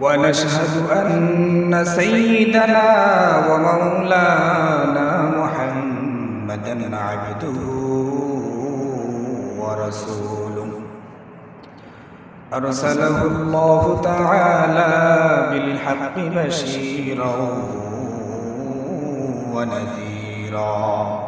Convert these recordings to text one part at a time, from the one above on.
ونشهد أن سيدنا ومولانا محمدا عبده ورسوله. أرسله الله تعالى بالحق بشيرا ونذيرا.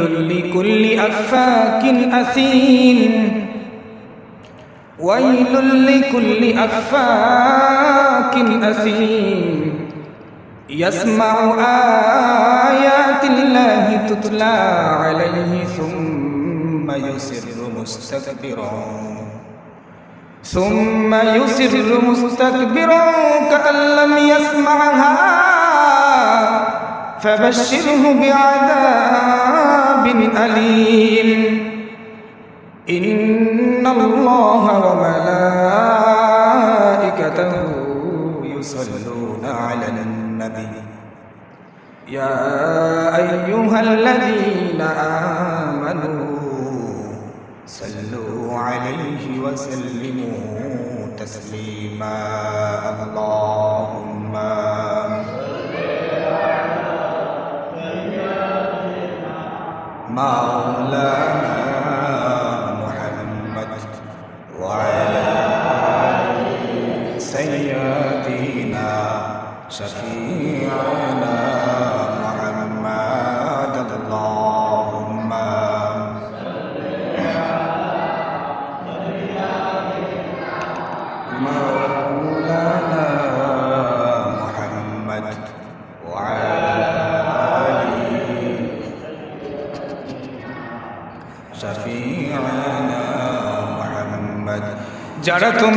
ويل لكل أفاك أثيم. ويل لكل أفاك أثيم. يسمع آيات الله تتلى عليه ثم يسر مستكبرا. ثم يسر مستكبرا كأن لم يسمعها. فبشره بعذاب أليم. إن الله وملائكته يصلون على النبي. يا أيها الذين آمنوا صلوا عليه وسلموا تسليما. اللهم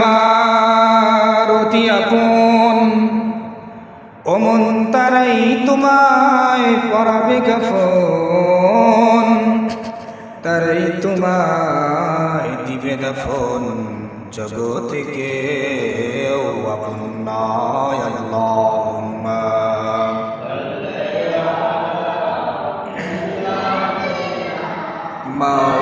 ইমারতি আপন। অমন তারাই তোমায় পড়াবে গাফন। তারাই তোমায় দিবে দাফন জগতে কেউ আপন নয় মা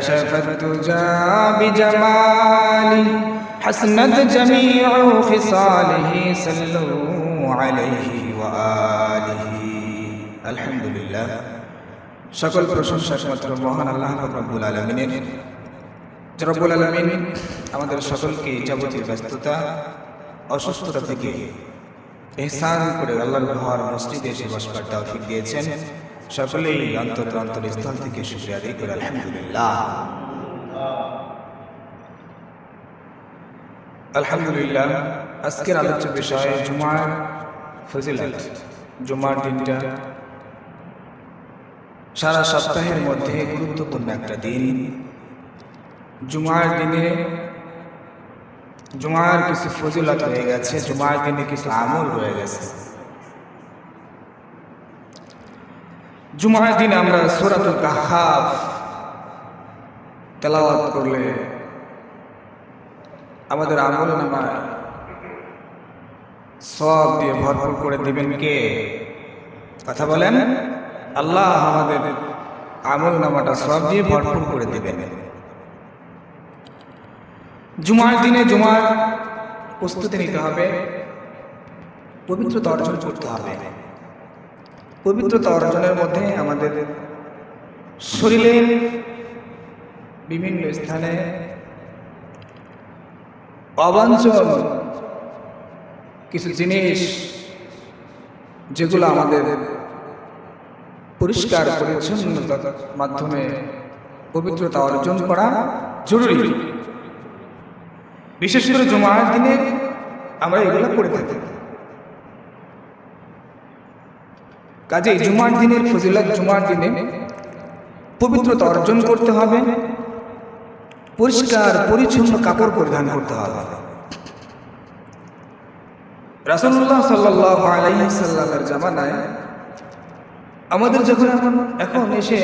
كشف الدجى بجماله حسنت جميع خصاله صلوا عليه وآله الحمد لله সকল প্রশংসা একমাত্র মহান আল্লাহ রব্বুল আলমিনের যে রব্বুল আলমিন আমাদের সকলকে যাবতীয় ব্যস্ততা অসুস্থতা থেকে এহসান করে আল্লাহর ঘর মসজিদে এসে বসবার তৌফিক দিয়েছেন সকলেই অন্তর অন্তর স্থল থেকে শুক্রিয়া আদায় করে, আলহামদুলিল্লাহ। আলহামদুলিল্লাহ, আজকের আলোচ্য বিষয় জুমার ফজিলত, জুমার দিনটা। সারা সপ্তাহের মধ্যে গুরুত্বপূর্ণ একটা দিন। জুমার দিনে জুমার কিছু ফজিলত হয়ে গেছে, জুমার দিনে কিছু আমল রয়ে গেছে। জুমার দিন আমরা সুরাতুল কাহাফ তেলাওয়াত করলে আমাদের আমল নামায় সব দিয়ে ভরপুর করে দেবেন কে? কথা বলেন? আল্লাহ আমাদের আমল নামাটা সব দিয়ে ভরপুর করে দেবেন। জুমার দিনে জুমার প্রস্তুতি নিতে হবে, পবিত্রতা অর্জন করতে হবে। পবিত্রতা অর্জনের মধ্যে আমাদের শরীরের বিভিন্ন স্থানে অবাঞ্চল কিছু জিনিস যেগুলো আমাদের পরিষ্কার, পরিচ্ছন্নতার মাধ্যমে পবিত্রতা অর্জন করা জরুরি। বিশেষ করে জমার দিনে আমরা এগুলো করে থাকি। কাজে জুমার দিনের ফজিলত জুমার দিনে পবিত্রতা অর্জন করতে হবে। পরিষ্কার পরিচ্ছন্ন কাপড় পরিধান করতে হবে। রাসুল্লাহ সাল্লাহ আলাইসাল্লামের জামানায় আমাদের যখন এখন এখন এসে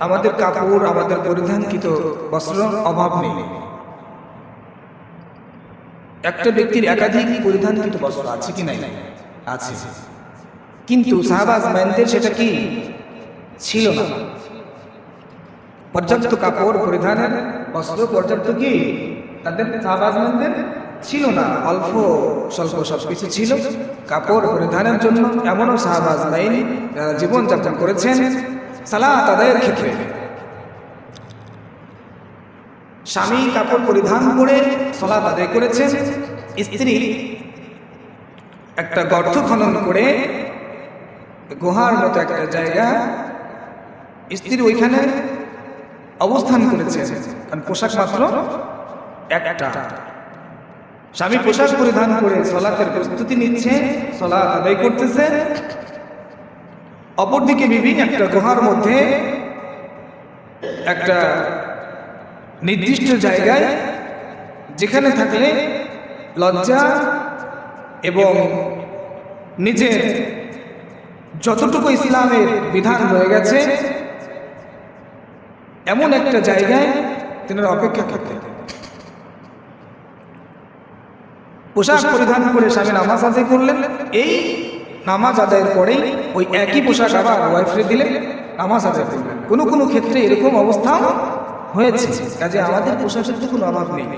আমাদের কাপড় আমাদের পরিধানকৃত বস্ত্র অভাব নেই। একটা ব্যক্তির একাধিক পরিধানকৃত বস্ত্র আছে কি নাই? আছে। কিন্তু সাহাবাজ মাইনদের সেটা কি? ছিল না। পর্যাপ্ত কাপড় পরিধানের বস্ত্র পর্যাপ্ত কি? তাদের সাহাবাজ মাইনদের ছিল না। অল্প স্বল্প সব কিছু ছিল। কাপড় পরিধানের জন্য এমনও সাহাবাজ মাইন যারা জীবনযাপন করেছেন। সালা তাদের ক্ষেত্রে। স্বামী কাপড় পরিধান করে সলাপ আদায় করেছেন। স্ত্রী একটা গর্ত খনন করে গুহার মতো একটা জায়গা স্ত্রী ওইখানে অবস্থান করেছে। কারণ পোশাক মাত্র একটা। স্বামী পোশাক পরিধান করে সলাতের প্রস্তুতি নিচ্ছে সলা আদায় করতেছে। অপরদিকে বিবি একটা গুহার মধ্যে একটা নির্দিষ্ট জায়গায় যেখানে থাকলে লজ্জা এবং নিজের যতটুকু ইসলামের বিধান রয়ে গেছে, এমন একটা জায়গায় তেনারা অপেক্ষা করতে পোশাক পরিধান করে স্বামী নামাজ আদায় করলেন। এই নামাজ আদায়ের পরেই ওই একই পোশাক আবার ওয়াইফে দিলে নামাজ আদায় করলেন। কোনো কোনো ক্ষেত্রে এরকম অবস্থা হয়েছে, কাজে আমাদের পোশাকের তো কোনো অভাব নেই।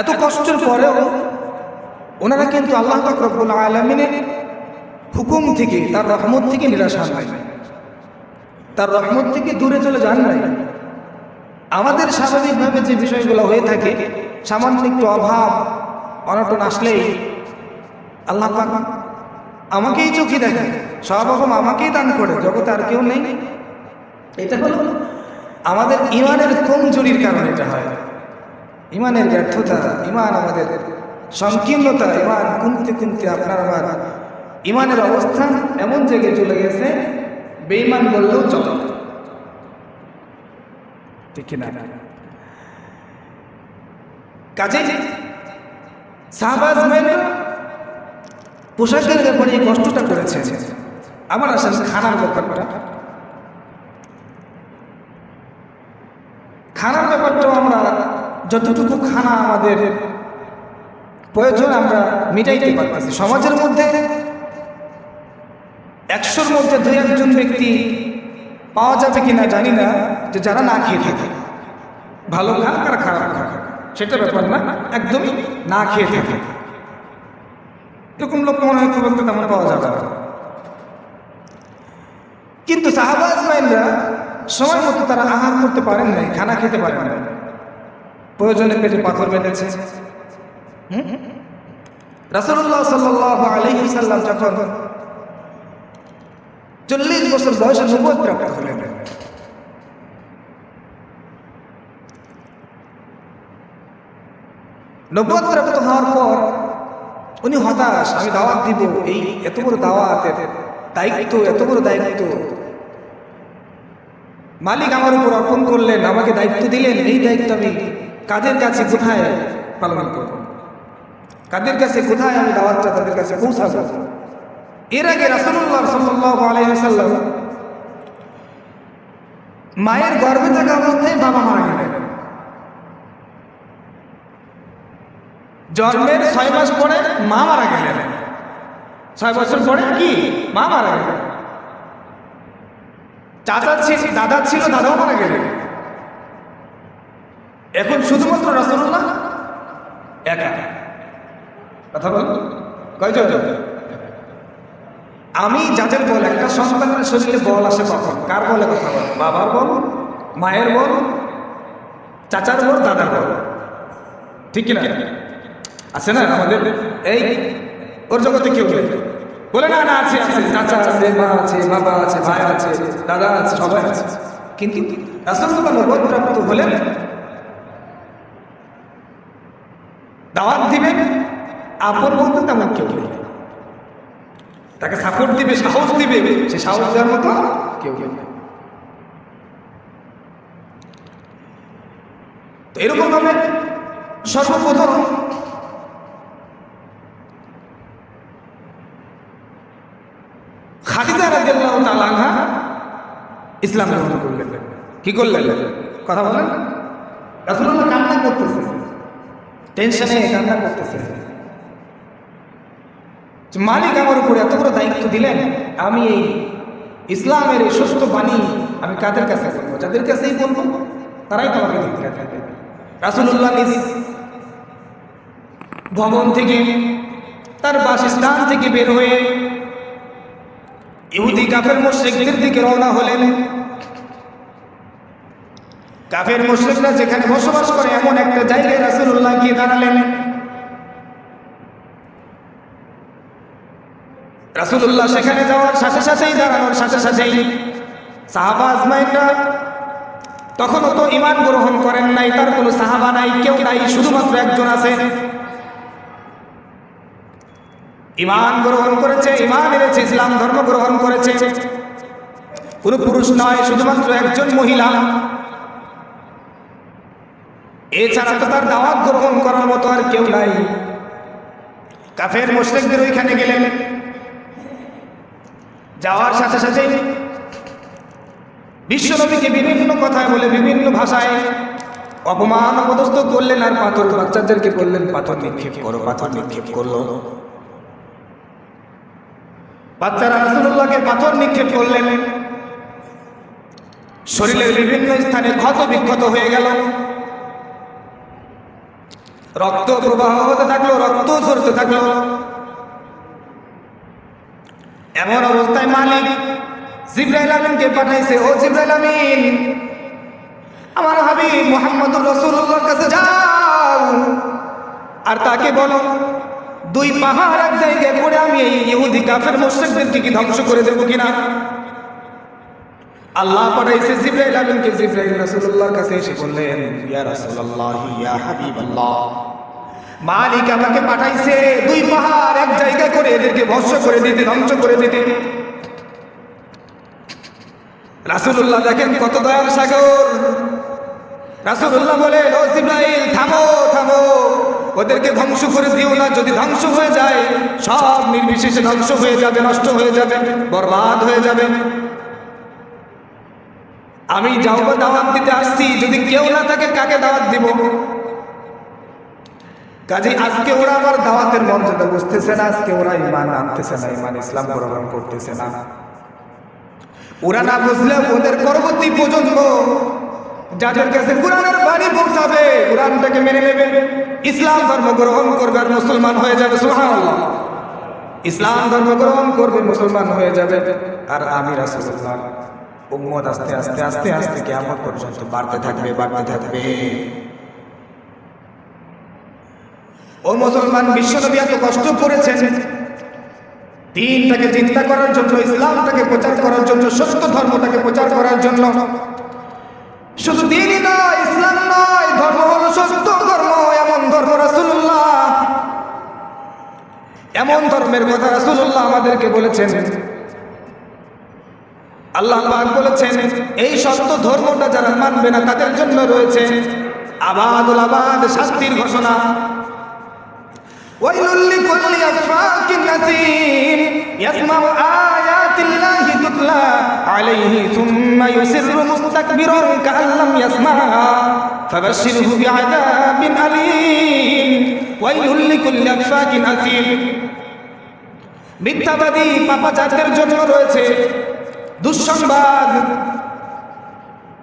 এত কষ্টের পরেও ওনারা কিন্তু আল্লাহ রব্বুল আলমিনের হুকুম থেকে, তার রহমত থেকে নিরাশ নাই। তার রহমত থেকে দূরে চলে যান নাই। আমাদের স্বাভাবিকভাবে যে বিষয়গুলো হয়ে থাকে, সামান্য একটু অভাব, অনটন আসলেই আল্লাহ আমাকেই চোখে দেখে সব রকম আমাকেই দান করে, জগতে আর কেউ নেই। এটা হলো আমাদের ইমানের কমজোরির কারণে এটা হয়। ইমানের ব্যর্থতা, ইমান আমাদের সংকীর্ণতা, ইমান কমতে কমতে আপনার আমার ইমানের অবস্থান এমন জায়গায় চলে গেছে বেইমান বললেও চলে। ঠিক না কাজে সাহবাজ মেয়েরা পোশাকের ব্যাপারে এই কষ্টটা করেছে আমার আসেন খানার ব্যাপারটা। খানার ব্যাপারটাও আমরা যতটুকু খানা আমাদের প্রয়োজন আমরা মিটাইতে পারতেছি। সমাজের মধ্যে একশোর মধ্যে দুই একজন ব্যক্তি পাওয়া যাবে কিনা জানি না যে যারা না খেয়ে থাকে। ভালো খাক আর খারাপ খাক। সেটা ব্যাপার না একদমই না খেয়ে থাকে। এরকম লোক মনে হয় খুব একটা তেমন পাওয়া যাবে না। কিন্তু সাহাবাজ মাইনরা সময় মতো তারা আহার করতে পারেন নাই খানা খেতে পারেন নাই। প্রয়োজনে পেটে পাথর বেঁধেছে। রাসুল্লাহ সাল্লাহ সাল্লাম চল্লিশ বছর উনি হতাশ, আমি দাওয়াত দিব, এই এত বড় দাওয়াতের দায়িত্ব, এত বড় দায়িত্ব। মালিক আমার উপর অর্পণ করলেন, আমাকে দায়িত্ব দিলেন, এই দায়িত্ব আমি কাদের কাছে, কোথায় পালন করব? কাদের কাছে, কোথায় আমি দাওয়াতটা তাদের কাছে পৌঁছাবো? এর আগে রাসূলুল্লাহ সাল্লাল্লাহু আলাইহি ওয়াসাল্লাম মায়ের গর্ভে থাকা অবস্থায় বাবা মারা গেলেন। জন্মের ছয় মাস পরে মা মারা গেলেন। ছয় বছর পরে কি? মা মারা গেলেন। চাচা ছিল, দাদা ছিল, দাদাও মারা গেলেন। এখন শুধুমাত্র রসগোল্লা একা। কথা বল। কয়জন? আমি যাদের বল একটা সন্তানের শরীরে বল আসে কখন? কার বলে কথা বল? বাবার বল মায়ের বল চাচার বল দাদার বল? ঠিক কিনা? আছে না আমাদের? এই ওর জগতে কেউ নেই। বলে না না আছে আছে চাচা আছে মা আছে বাবা আছে ভাই আছে দাদা আছে সবাই আছে। কিন্তু রাসূলুল্লাহ নবুয়ত প্রাপ্ত হলেন দাওয়াত দিবেন আপন বলতে তেমন কেউ নেই। তাকে সাপোর্ট দিবে, সাহস দিবে, সে সাহস দেওয়ার মতো কেউ নেই। তো এরকম ভাবে সর্বপ্রথম খাদিজা তাআলা আনহা ইসলাম গ্রহণ করলেন। কি করলেন? কথা বলেন। রাসূলুল্লাহ কান্না করতেছে টেনশনে কান্না করতেছে মালিক আমার উপরে এত বড় দায়িত্ব দিলেন, আমি এই ইসলামের এই সুস্থ বাণী আমি কাদের কাছে বলব? যাদের কাছেই বলব, তারাই তো আমাকে রাসূলুল্লাহ নিজ ভবন থেকে, তার বাসস্থান থেকে বের হয়ে ইহুদি কাফের মুশরিকদের দিকে রওনা হলেন। কাফের মুশরিকরা যেখানে বসবাস করে, এমন একটা জায়গায় রাসূলুল্লাহ গিয়ে দাঁড়ালেন। রাসূলুল্লাহ সেখানে যাওয়ার সাথে সাথেই দাঁড়ানোর সাথে সাথেই সাহাবা আজমাইনরা তখনও তো ইমান গ্রহণ করেন নাই তার কোনো সাহাবা নাই কেউ নাই শুধুমাত্র একজন আছে। ইমান গ্রহণ করেছে ইমান এনেছে ইসলাম ধর্ম গ্রহণ করেছে। কোনো পুরুষ নয় শুধুমাত্র একজন মহিলা। এছাড়া তো তার দাওয়াত গ্রহণ করার মতো আর কেউ নাই। কাফের মুশরিকদের ওইখানে গেলেন। যাওয়ার সাথে সাথে বিশ্বনবীকে বিভিন্ন কথায় বলে বিভিন্ন ভাষায় অপমান অপদস্থ করলেন আর পাথর, বাচ্চাদেরকে বললেন, পাথর নিক্ষেপ করো, পাথর নিক্ষেপ করল। বাচ্চারা রাসূলুল্লাহকে পাথর নিক্ষেপ করলেন। শরীরের বিভিন্ন স্থানে ক্ষত বিক্ষত হয়ে গেল। রক্ত প্রবাহ হতে থাকল, রক্ত ঝরতে থাকল। এমন অবস্থায় মালিক জিব্রাইল আমিনকে পাঠাইছে, ও জিব্রাইল আমিন, আমার হাবিব মোহাম্মদুর রসুল্লাহর কাছে যাও। আর তাকে বলো, দুই পাহাড় এক জায়গায় করে আমি এই ইহুদি কাফের মুশরিকদেরকে কি ধ্বংস করে দেবো কিনা আল্লাহ পাঠাইছে জিব্রাইল আমিনকে, জিব্রাইল রাসূলুল্লাহর কাছে এসে বললেন, ইয়া রাসূলুল্লাহ, ইয়া হাবিবাল্লাহ মালিক আমাকে পাঠাইছে। দুই পাহাড় এক জায়গায় করে এদেরকে ভস্য করে দিতে, ধ্বংস করে দিতে। রাসূলুল্লাহ দেখেন কত দয়াল সাগর। রাসূলুল্লাহ বলে থামো থামো। ওদেরকে ধ্বংস করে দিও না। যদি ধ্বংস হয়ে যায়, সব নির্বিশেষে ধ্বংস হয়ে যাবে, নষ্ট হয়ে যাবে, বরবাদ হয়ে যাবে। আমি যাওয়া দাওয়াত দিতে আসছি। যদি কেউ না থাকে, কাকে দাওয়াত দিব? কাজে আজকে ওরা আমার দাওয়াতের মর্যাদা বুঝতেছে না, আজকে ওরা ইমান আনতেছে না ইমান ইসলাম গ্রহণ করতেছে না। ওরা না বুঝলে ওদের পরবর্তী প্রজন্ম যাদের কাছে কোরআনের বাণী পৌঁছাবে, কোরআনটাকে মেনে নেবে। ইসলাম ধর্ম গ্রহণ করবে আর মুসলমান হয়ে যাবে, সুবহানাল্লাহ। ইসলাম ধর্ম গ্রহণ করবে, মুসলমান হয়ে যাবে। আর আমি রাসূলুল্লাহ, উম্মত আস্তে আস্তে আস্তে আস্তে কিয়ামত পর্যন্ত বাড়তে থাকবে বাড়তে থাকবে। ও মুসলমান বিশ্বনবী এত কষ্ট করেছেন। দিনটাকে চিন্তা করার জন্য, ইসলামটাকে প্রচার করার জন্য, সত্য ধর্মটাকে প্রচার করার জন্য। শুধু দিনই নয়, ইসলাম নয়, ধর্ম হলো সত্য ধর্ম, এমন ধর্ম রাসূলুল্লাহ। এমন ধর্মের কথা রাসূলুল্লাহ আমাদেরকে বলেছেন। আল্লাহ পাক বলেছেন, এই সত্য ধর্মটা যারা মানবে না, তাদের জন্য রয়েছে আবাদুল আবাদ শাস্তির ঘোষণা। ويل لكل أفاك أثيم يسمع آيات الله تتلى عليه ثم يسر مستكبرا كأن لم يسمعها فبشره بعذاب أليم ويل لكل أفاك أثيم মিথ্যাবাদী পাপাচারদের জন্য রয়েছে দুঃসংবাদ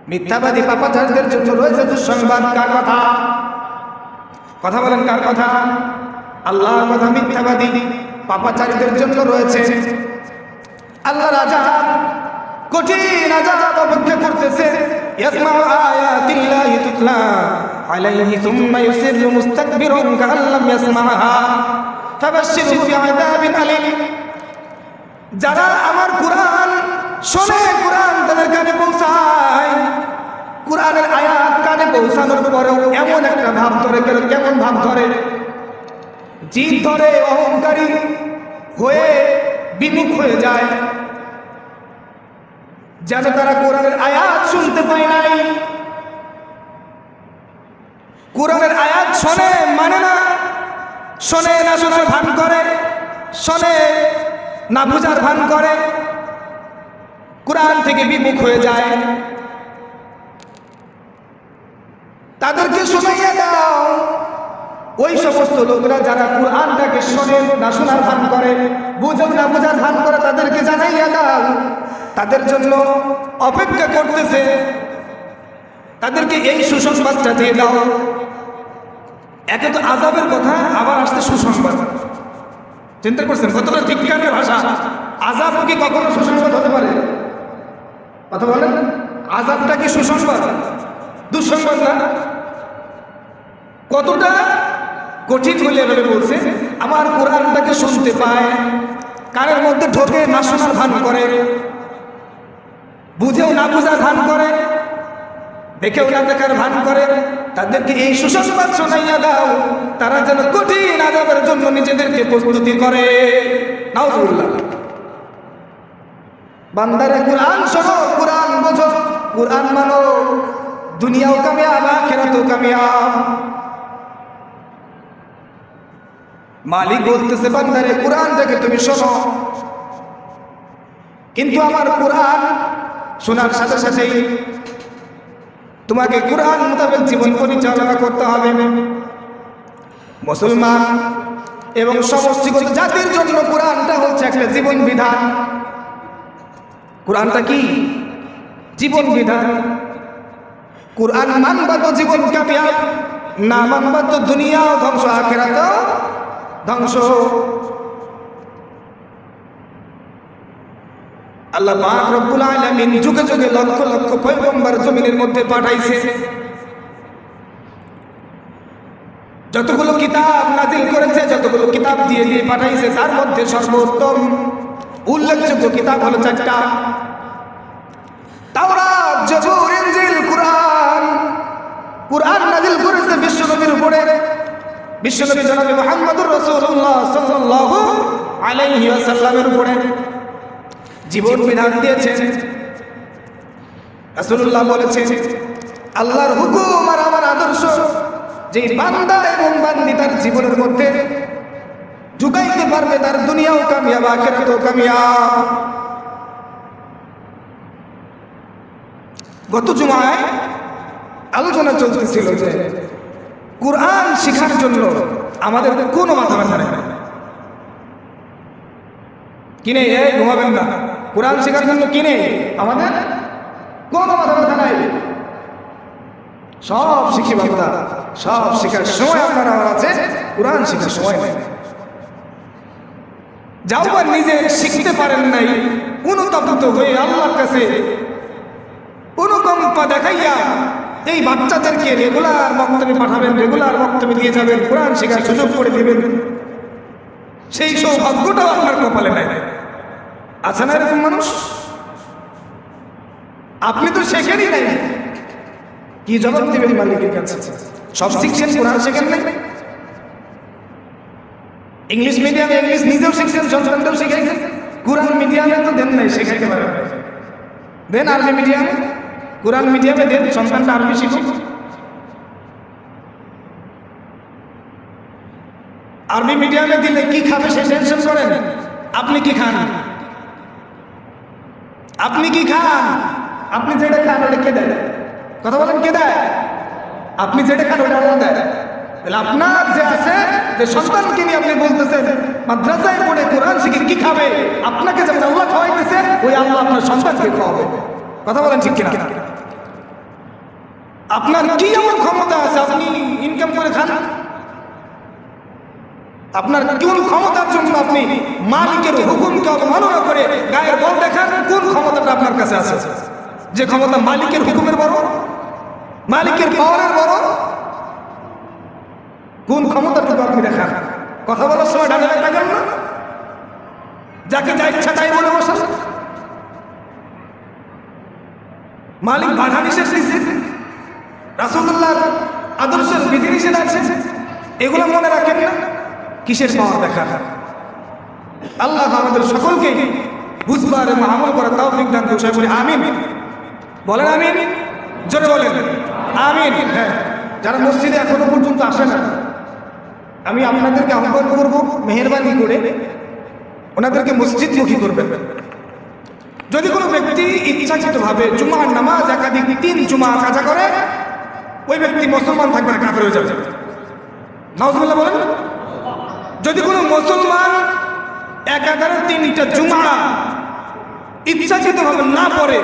মিথ্যাবাদী পাপাচারদের জন্য রয়েছে দুঃসংবাদ কার কথা কথা বলেন কার কথা আল্লাহ কথা মিথ্যাবাদী পাপাচারীদের জন্য রয়েছে। আল্লাহ রাজা কঠিন আজাব অপেক্ষা করতেছে। ইয়াসমাউ আয়াত কানে পৌঁছানোর পরেও এমন একটা ভাব ধরে কেমন ভাব ধরে? জিদ ধরে অহংকারী হয়ে বিমুখ হয়ে যায়। যেন তারা কোরআনের আয়াত শুনতে পায় নাই। কোরআনের আয়াত শোনে মানে না, শোনে না শোনার ভান করে, শোনে না বুঝার ভান করে। কোরআন থেকে বিমুখ হয়ে যায়। তাদেরকে শোনাইয়া দাও। ওই সমস্ত লোকরা যারা কোরআনটাকে শোনে না শোনার ভান করে বুঝেও না বুঝার ভান করে তাদেরকে জানাইয়া দাও। তাদের জন্য অপেক্ষা করতেছে। তাদেরকে এই সুসংবাদটা দিয়ে দাও। একে তো আজাবের কথা, আবার আসতে সুসংবাদ। চিন্তা করছেন, কতটা ঠিকঠাকের ভাষা? আজাব কি কখনো সুসংবাদ হতে পারে? কথা বলেন। আজাবটা কি সুসংবাদ? দুঃসংবাদ না? কতটা? কঠিন হলে এভাবে বলছে, আমার কোরআনটাকে শুনতে পায়, কানের মধ্যে ঢোকে, না শোনার ভান করে, বুঝেও না বুঝার ভান করে, দেখেও না দেখার ভান করে, তাদেরকে এই সুসংবাদ শোনাইয়া দাও, তারা যেন কঠিন আজাবের জন্য নিজেদেরকে প্রস্তুতি করে। নাউজুবিল্লাহ। বান্দারে কোরআন শোনো, কোরআন বোঝো, কোরআন মানো, দুনিয়াও কামিয়াব, আখেরাতেও কামিয়াব। মালিক বলতেছে বান্দারে কোরআনটাকে তুমি শোনো। কিন্তু আমার কোরআন শোনার সাথে সাথেই তোমাকে কোরআন মোতাবেক জীবন পরিচালনা করতে হবে। মুসলমান এবং সমষ্টিগত জাতির জন্য কোরআনটা হচ্ছে একটা জীবন বিধান। কোরআনটা কি? জীবন বিধান। কোরআন মানবা তো জীবন কামিয়াব না মানবা তো দুনিয়াও ধ্বংস আখেরাত। ধ্বংস আল্লাহ পাক রব্বুল আলামিন যুগে যুগে লক্ষ লক্ষ পয়গম্বর জমিনের মধ্যে পাঠাইছে। যতগুলো কিতাব নাজিল করেছে, যতগুলো কিতাব দিয়ে দিয়ে পাঠাইছে, তার মধ্যে সর্বোত্তম উল্লেখযোগ্য কিতাব হলো চারটা। তাওরাত জবুর ইনজিল, কুরআন। কুরআন নাজিল করেছে বিশ্বনবীর উপরে। বিশ্বনবী জনাবে মুহাম্মদুর রাসূলুল্লাহ সাল্লাল্লাহু আলাইহি ওয়াসাল্লামের উপরে জীবন বিধান দিয়েছেন। রাসূলুল্লাহ বলেছেন, আল্লাহর হুকুম আর আমার আদর্শ যে বান্দা এবং বান্দি তার জীবনের মধ্যে ঢুকাইতে পারবে, তার দুনিয়াও কামিয়াব, আখিরাতেও কামিয়াব। গত জুমায় আলোচনা চলতেছিল যে কোরআন শেখার জন্য আমাদের কোনো মাথা ব্যথা নেই। কিনে এই, ঘুমাবেন না। কোরআন শেখার জন্য কিনে আমাদের কোনো মাথা ব্যথা নাই। সব শিখি বান্দা, সব শেখার সময় আপনার আমার আছে, কোরআন শেখার সময় নেই। যাও নিজে শিখতে পারেন নাই, অনুতপ্ত হয়ে আল্লাহর কাছে অনুকম্পা দেখাইয়া এই বাচ্চাদেরকে রেগুলার বক্তব্যে পাঠাবেন রেগুলার বক্তব্যে দিয়ে যাবেন, কোরআন শেখার সুযোগ করে দিবেন। সেই সৌভাগ্যটাও আপনার কপালে নাই। আছে না এরকম মানুষ? আপনি তো শেখেনই নাই। কি জবাব দিবেন মালিকের কাছে? সব শিখছেন, কোরআন শেখেন নাই? ইংলিশ মিডিয়ামে ইংলিশ নিজেও শিখছেন সন্তানকেও শিখাইছেন। কোরআন মিডিয়ামে তো দেন নাই, শেখাইতে পারেন দেন আরবি মিডিয়ামে। কোরআন মিডিয়ামে দেন, সন্তানটা আরবি শিখুক আরবি মিডিয়ামে দিলে কি খাবে সে টেনশন করেন? আপনি কি খান? আপনি কি খান? আপনি যেটা খান, ওটা কে দেয়? কথা বলেন, কে দেয়? আপনি যেটা খান, ওটা আল্লাহ দেয়। তাহলে আপনার যে আছে, যে সন্তানকে নিয়ে আপনি বলতেছেন, মাদ্রাসায় পড়ে কোরআন শিখে কি খাবে? আপনাকে যেমন আল্লাহ খাওয়াইতেছে, ওই আল্লাহ আপনার সন্তানকে খাওয়াবে। কথা বলেন ঠিক কিনা? আপনার কি এমন ক্ষমতা আছে? আপনি ইনকাম করে খান। আপনার কোন ক্ষমতার জন্য আপনি মালিকের হুকুমকে অবমাননা করে গায়ের বল দেখান? কোন ক্ষমতাটা আপনার কাছে আছে? যে ক্ষমতা মালিকের হুকুমের বড়? মালিকের পাওয়ারের বড়? কোন ক্ষমতাটুকু আপনি দেখান? কথা বলার সময় ডানে থাকেন না। যাকে যা ইচ্ছা তাই বলে বসেন। মালিক বাধা নিষেধ দিচ্ছে রাসুল্লাহ আদর্শের বিধিনিষেধ আছে? এগুলো মনে রাখেন না? কিসের পাওয়ার দেখা আল্লাহ আমাদের সকলকে বুঝবার এবং আমল করার তাও বিজ্ঞান বিষয় বলি, আমিন। বলেন, আমিন। জোরে বলেন, আমিন। হ্যাঁ যারা মসজিদে এখনও পর্যন্ত আসে না, আমি আপনাদেরকে আহ্বান করব, মেহরবানি করে ওনাদেরকে মসজিদমুখী করবেন। যদি কোনো ব্যক্তি ইচ্ছাকৃতভাবে জুমার নামাজ একাধিক তিন জুমা কাজা করে ওই ব্যক্তি মুসলমান থাকবে না, কাফের হয়ে যাবে। নাউজুবিল্লাহ বলেন। যদি কোনো মুসলমান একাধারে তিনটা জুমা ইচ্ছাকৃতভাবে না পড়ে,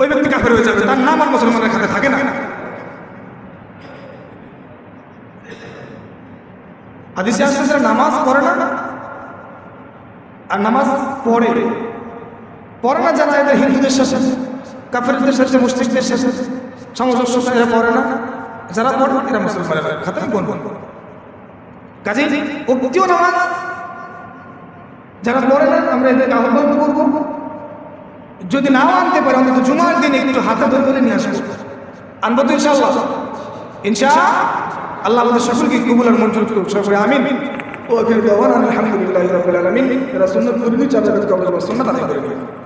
ওই ব্যক্তি কাফের হয়ে যাবে, তার নাম আর মুসলমানের খাতে থাকে না। হাদিসে আসছে নামাজ পড়ে না, আর নামাজ পড়ে। পড়ে না যারা এদের হিন্দুদের সাথে কাফেরদের সাথে মুসলিমদের সাথে সমস্ত এরা পড়ে না। যারা পড়ে, এরা মুসলমানের খাতায় কোন কোন কাজে উক্তিও নামাজ যারা পড়ে না আমরা এদেরকে আহ্বান করব। যদি নাও আনতে পারে, অন্তত জুমার দিনে একটু হাতে ধরে ধরে নিয়ে আসব। আনব তো ইনশাআল্লাহ। ইনশা আল্লাহ আমাদের সকলকে কবুল মঞ্জুর করুক। সকলে আমিন। ও আখির দাওয়ানা আলহামদুলিল্লাহি রাব্বিল আলামিন। সুন্নাত মুরিদি চাচা কবুল সুন্নাত আদায়